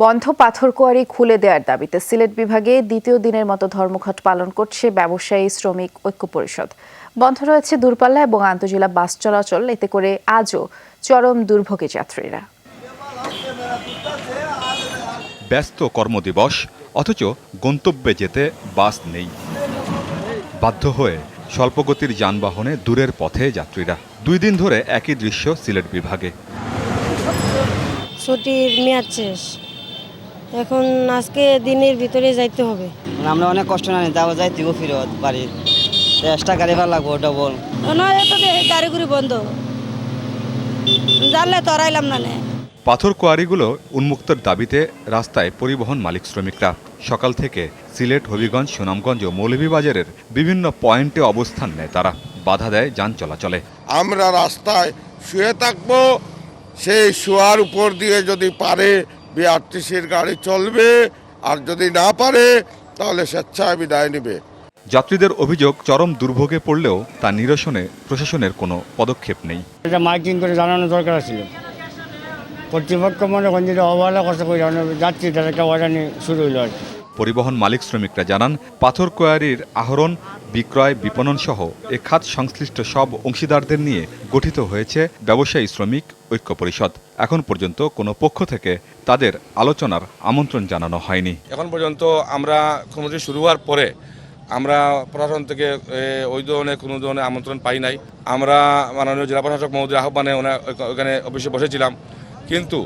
বন্ধ পাথর কোয়ারি খুলে দেওয়ার দাবিতে সিলেট বিভাগে দ্বিতীয় দিনের মতো ধর্মঘট পালন করছে ব্যবসায়ী শ্রমিক ঐক্য পরিষদ। বন্ধ রয়েছে দূরপাল্লা এবং আন্তজেলা বাস চলাচল এতে করে আজও চরম দুর্ভোগে যাত্রীরা। ব্যস্ত কর্মদিবস অথচ গন্তব্যে যেতে বাস নেই। বাধ্য হয়ে স্বল্পগতির যানবাহনে দূরের পথে যাত্রীরা। দুই দিন ধরে একই দৃশ্য সিলেট বিভাগে। ছুটির মেয়াদ শেষ। এখন আজকে দিনের ভিতরে যাইতে হবে। মানে আমরা অনেক কষ্ট না যাব যাই দিব ফিরত বাড়ি এক্সট্রা গাড়ি ভাড়া লাগবো ডবল নয় তো গাড়ি বন্ধ। জানলে তো রাইলাম না নে। পাথর কোয়ারিগুলো উন্মুক্তের দাবিতে রাস্তায় পরিবহন মালিক শ্রমিকরা। সকাল থেকে সিলেট হবিগঞ্জ সুনামগঞ্জ ও মৌলভীবাজারের বিভিন্ন পয়েন্টে অবস্থান নেয় তারা। বাধা দেয় যান চলাচলে। আমরা রাস্তায় শুয়ে থাকব সেই শোয়ার উপর দিয়ে যদি পারে বিআরটিসির গাড়ি চলবে আর যদি না পারে তাহলে স্বেচ্ছায় বিদায় নেবে। যাত্রীদের অভিযোগ চরম দুর্ভোগে পড়লেও তা নিরসনে প্রশাসনের কোনো পদক্ষেপ নেই। এটা মাইকিং করে জানানো দরকার ছিল। কর্তৃপক্ষ মনে করেন যেটা অবহেলা করতে করে যাত্রী তার একটা অর্ডার শুরু হইল আর কি। পরিবহন মালিক শ্রমিকরা জানান, পাথর কোয়ারির আহরণ, বিক্রয়, বিপণন সহ এ খাত সংশ্লিষ্ট সব অংশীদারদের নিয়ে গঠিত হয়েছে ব্যবসায়ী শ্রমিক ঐক্য পরিষদ। এখন পর্যন্ত কোনো পক্ষ থেকে তাদের আলোচনার আমন্ত্রণ জানানো হয়নি। এখন পর্যন্ত আমরা কর্মসূচি শুরু হওয়ার পরে আমরা প্রশাসন থেকে ওই ধরনের কোনো ধরনের আমন্ত্রণ পাই নাই। আমরা মাননীয় জেলা প্রশাসক মহোদয় আহ্বানে ওখানে অফিসে বসেছিলাম। কিন্তু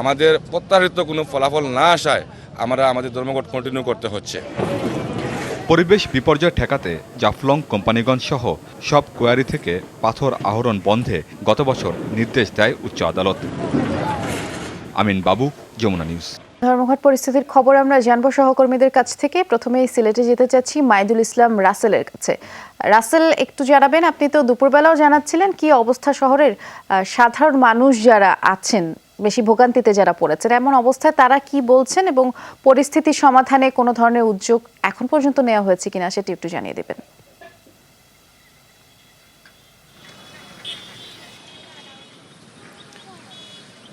আমাদের প্রত্যাশিত কোনো ফলাফল না আসায় আমরা আমাদের ধর্মঘট কন্টিনিউ করতে হচ্ছে। পরিবেশ বিপর্যয় ঠেকাতে জাফলং, কোম্পানিগঞ্জ সহ সব কোয়ারি থেকে পাথর আহরণ বন্ধে গত বছর নির্দেশ দেয় উচ্চ আদালত। আমিন বাবু, যমুনা নিউজ। ধর্মঘট পরিস্থিতির খবর আমরা জানব সহকর্মীদের কাছ থেকে। প্রথমেই সিলেটে যেতে চাচ্ছি মাইদুল ইসলাম রাসেলের কাছে। রাসেল, একটু জানাবেন? আপনি তো দুপুরবেলাও জানাচ্ছিলেন কি অবস্থা শহরের সাধারণ মানুষ যারা আছেন, বেশি ভোগান্তিতে যারা পড়েছেন, এমন অবস্থায় তারা কি বলছেন এবং পরিস্থিতি সমাধানে কোনো ধরনের উদ্যোগ এখন পর্যন্ত নেওয়া হয়েছে কিনা সেটি একটু জানিয়ে দেবেন।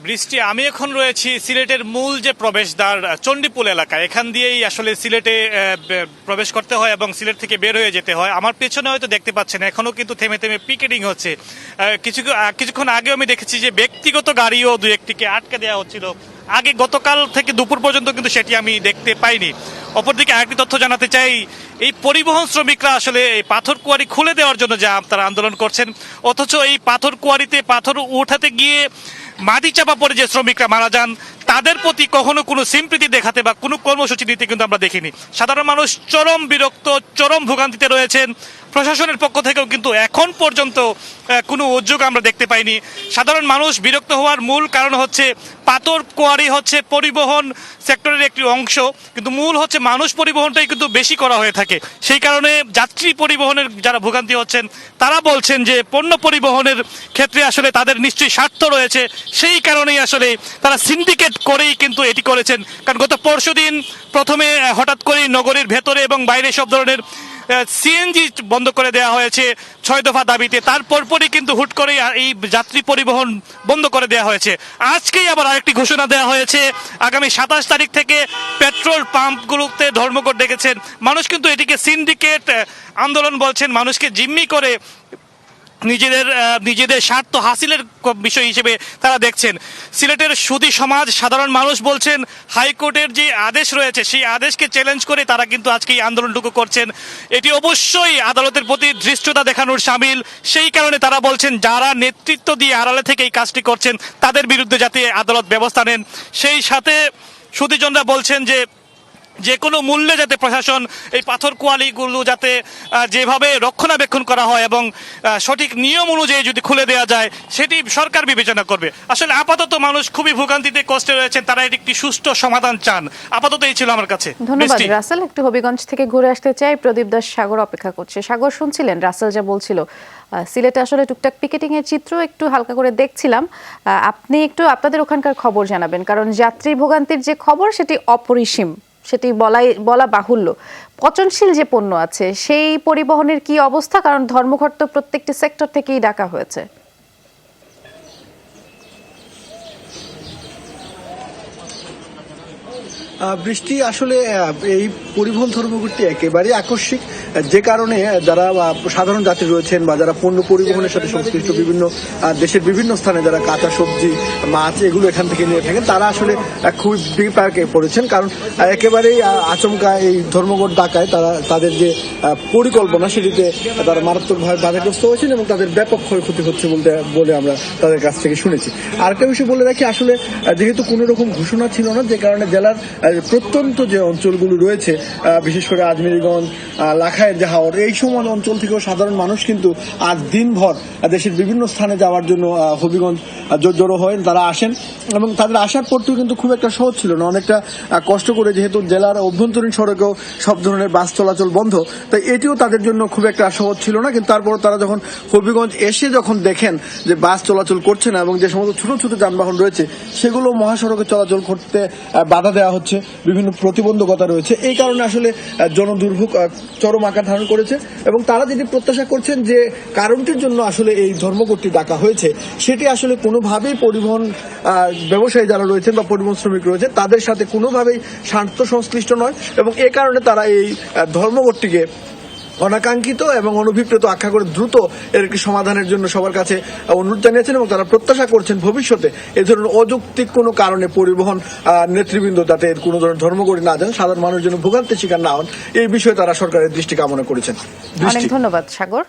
বৃষ্টি, আমি এখন রয়েছি সিলেটের মূল যে প্রবেশদ্বার চণ্ডীপুল এলাকা এখান দিয়েই আসলে সিলেটে প্রবেশ করতে হয় এবং সিলেট থেকে বের হয়ে যেতে হয়। আমার পেছনে হয়তো দেখতে পাচ্ছেন, এখনও কিন্তু থেমে থেমে পিকেটিং হচ্ছে। কিছু কিছুক্ষণ আগেও আমি দেখেছি যে ব্যক্তিগত গাড়িও দু একটিকে আটকে দেওয়া হচ্ছিল। আগে গতকাল থেকে দুপুর পর্যন্ত কিন্তু সেটি আমি দেখতে পাইনি। অপরদিকে আরেকটি তথ্য জানাতে চাই, এই পরিবহন শ্রমিকরা আসলে এই পাথর কুয়ারি খুলে দেওয়ার জন্য যা তারা আন্দোলন করছেন, অথচ এই পাথর কুয়ারিতে পাথর উঠাতে গিয়ে মাটি চাপা পড়ে যে শ্রমিকরা মারা যান তাদের প্রতি কখনো কোনো সিম্প্রীতি দেখাতে বা কোনো কর্মসূচি নিতে কিন্তু আমরা দেখিনি। সাধারণ মানুষ চরম বিরক্ত, চরম ভোগান্তিতে রয়েছেন। প্রশাসনের পক্ষ থেকেও কিন্তু এখন পর্যন্ত কোনো উদ্যোগ আমরা দেখতে পাইনি। সাধারণ মানুষ বিরক্ত হওয়ার মূল কারণ হচ্ছে পাথর কোয়ারি হচ্ছে পরিবহন সেক্টরের একটি অংশ। কিন্তু মূল হচ্ছে মানুষ পরিবহনটাই কিন্তু বেশি করা হয়ে থাকে। সেই কারণে যাত্রী পরিবহনের যারা ভোগান্তি হচ্ছেন, তারা বলছেন যে পণ্য পরিবহনের ক্ষেত্রে আসলে তাদের নিশ্চয়ই স্বার্থ রয়েছে। সেই কারণেই আসলে তারা সিন্ডিকেট করেই কিন্তু এটি করেছেন। কারণ গত পরশুদিন প্রথমে হঠাৎ করেই নগরীর ভেতরে এবং বাইরে সব ধরনের সিএনজি বন্ধ করে দেওয়া হয়েছে ছয় দফা দাবিতে। তারপর পরই কিন্তু হুট করে এই যাত্রী পরিবহন বন্ধ করে দেওয়া হয়েছে। আজকেই আবার আরেকটি ঘোষণা দেওয়া হয়েছে। আগামী সাতাশ তারিখ থেকে পেট্রোল পাম্পগুলোতে ধর্মঘট ডেকেছেন। মানুষ কিন্তু এটিকে সিন্ডিকেট আন্দোলন বলছেন। মানুষকে জিম্মি করে নিজেদের নিজেদের স্বার্থ হাসিলের বিষয় হিসেবে তারা দেখছেন। সিলেটের সুদী সমাজ সাধারণ মানুষ বলছেন, হাইকোর্টের যে আদেশ রয়েছে, সেই আদেশকে চ্যালেঞ্জ করে তারা কিন্তু আজকে এই আন্দোলনটুকু করছেন। এটি অবশ্যই আদালতের প্রতি ধৃষ্টতা দেখানোর সামিল। সেই কারণে তারা বলছেন, যারা নেতৃত্ব দিয়ে আড়ালে থেকে এই কাজটি করছেন, তাদের বিরুদ্ধে যাতে আদালত ব্যবস্থা নেন। সেই সাথে সুদীজনরা বলছেন যে যে কোনো মূল্যে যাতে প্রশাসন এই পাথর কোয়ালিগুলো যাতে যেভাবে রক্ষণাবেক্ষণ করা হয় এবং সঠিক নিয়ম অনুযায়ী যদি খুলে দেওয়া যায় সেটি সরকার বিবেচনা করবে। আসলে আপাতত মানুষ খুবই ভোগান্তিতে কষ্টে রয়েছেন তারা এটি একটি সুষ্ঠু সমাধান চান। আপাতত এই ছিল আমার কাছে। ধন্যবাদ রাসেল। একটু হবিগঞ্জ থেকে ঘুরে আসতে চাই। প্রদীপ দাস সাগর অপেক্ষা করছে। সাগর শুনছিলেন? রাসেল যা বলছিল। সিলেটে আসলে টুকটাক পিকেটিং এর চিত্র একটু হালকা করে দেখছিলাম। আহ, আপনি একটু আপনাদের ওখানকার খবর জানাবেন কারণ যাত্রী ভোগান্তির যে খবর সেটি অপরিসীম। সেটি বলাই, বলা বাহুল্য। পচনশীল যে পণ্য আছে, সেই পরিবহনের কি অবস্থা? কারণ ধর্মঘট তো প্রত্যেকটি সেক্টর থেকেই ডাকা হয়েছে। বৃষ্টি আসলে এই পরিবহন ধর্মঘটটি একেবারেই আকস্মিক। যে কারণে যারা সাধারণ যাত্রী রয়েছেন বা যারা পণ্য পরিবহনের সাথে সংশ্লিষ্ট বিভিন্ন দেশের বিভিন্ন স্থানে যারা কাঁচা সবজি মাছ এগুলো এখান থেকে নিয়ে থাকেন তারা আসলে খুবই বিপাকে পড়েছেন। কারণ একেবারেই আচমকা এই ধর্মঘট ডাকায় তারা তাদের যে পরিকল্পনা সেটিতে তারা মারাত্মকভাবে বাধাগ্রস্ত হয়েছেন এবং তাদের ব্যাপক ক্ষয়ক্ষতি হচ্ছে বলতে বলে আমরা তাদের কাছ থেকে শুনেছি। আরেকটা বিষয় বলে রাখি আসলে যেহেতু কোনো রকম ঘোষণা ছিল না যে কারণে জেলার প্রত্যন্ত যে অঞ্চলগুলো রয়েছে বিশেষ করে আজমেরিগঞ্জ আহ, লাখায়ের যে হাওর এই সময় অঞ্চল থেকেও সাধারণ মানুষ কিন্তু আজ দিনভর দেশের বিভিন্ন স্থানে যাওয়ার জন্য হবিগঞ্জ জড়ো হয়েন তারা আসেন। এবং তাদের আসার পরটিও কিন্তু খুব একটা সহজ ছিল না। অনেকটা কষ্ট করে যেহেতু জেলার অভ্যন্তরীণ সড়কেও সব ধরনের বাস চলাচল বন্ধ, তাই এটিও তাদের জন্য খুব একটা সহজ ছিল না। কিন্তু তারপর তারা যখন হবিগঞ্জ এসে যখন দেখেন যে বাস চলাচল করছে না এবং যে সমস্ত ছোট ছোট যানবাহন রয়েছে, সেগুলো মহাসড়কে চলাচল করতে বাধা দেওয়া হচ্ছে। বিভিন্ন প্রতিবন্ধকতা রয়েছে। এই কারণে আসলে জনদুর্ভোগ চরম আকার ধারণ করেছে এবং তারা যেটি প্রত্যাশা করছেন যে কারণটির জন্য আসলে এই ধর্মঘটটি ডাকা হয়েছে, সেটি আসলে কোনোভাবেই পরিবহন ব্যবসায়ী যারা রয়েছেন বা পরিবহন শ্রমিক রয়েছে, তাদের সাথে কোনোভাবেই স্বার্থ সংশ্লিষ্ট নয় এবং এ কারণে তারা এই ধর্মঘটটিকে অনাকাঙ্ক্ষিত এবং অনভিপ্রেত আখ্যা করে দ্রুত এর একটি সমাধানের জন্য সবার কাছে অনুরোধ জানিয়েছেন এবং তারা প্রত্যাশা করছেন ভবিষ্যতে এ ধরনের অযৌক্তিক কোনো কারণে পরিবহন নেতৃবৃন্দ যাতে এর কোনো ধরনের ধর্মঘটে না যান সাধারণ মানুষ যেন ভোগান্তির শিকার না হন এই বিষয়ে তারা সরকারের দৃষ্টি কামনা করেছেন। ধন্যবাদ সাগর।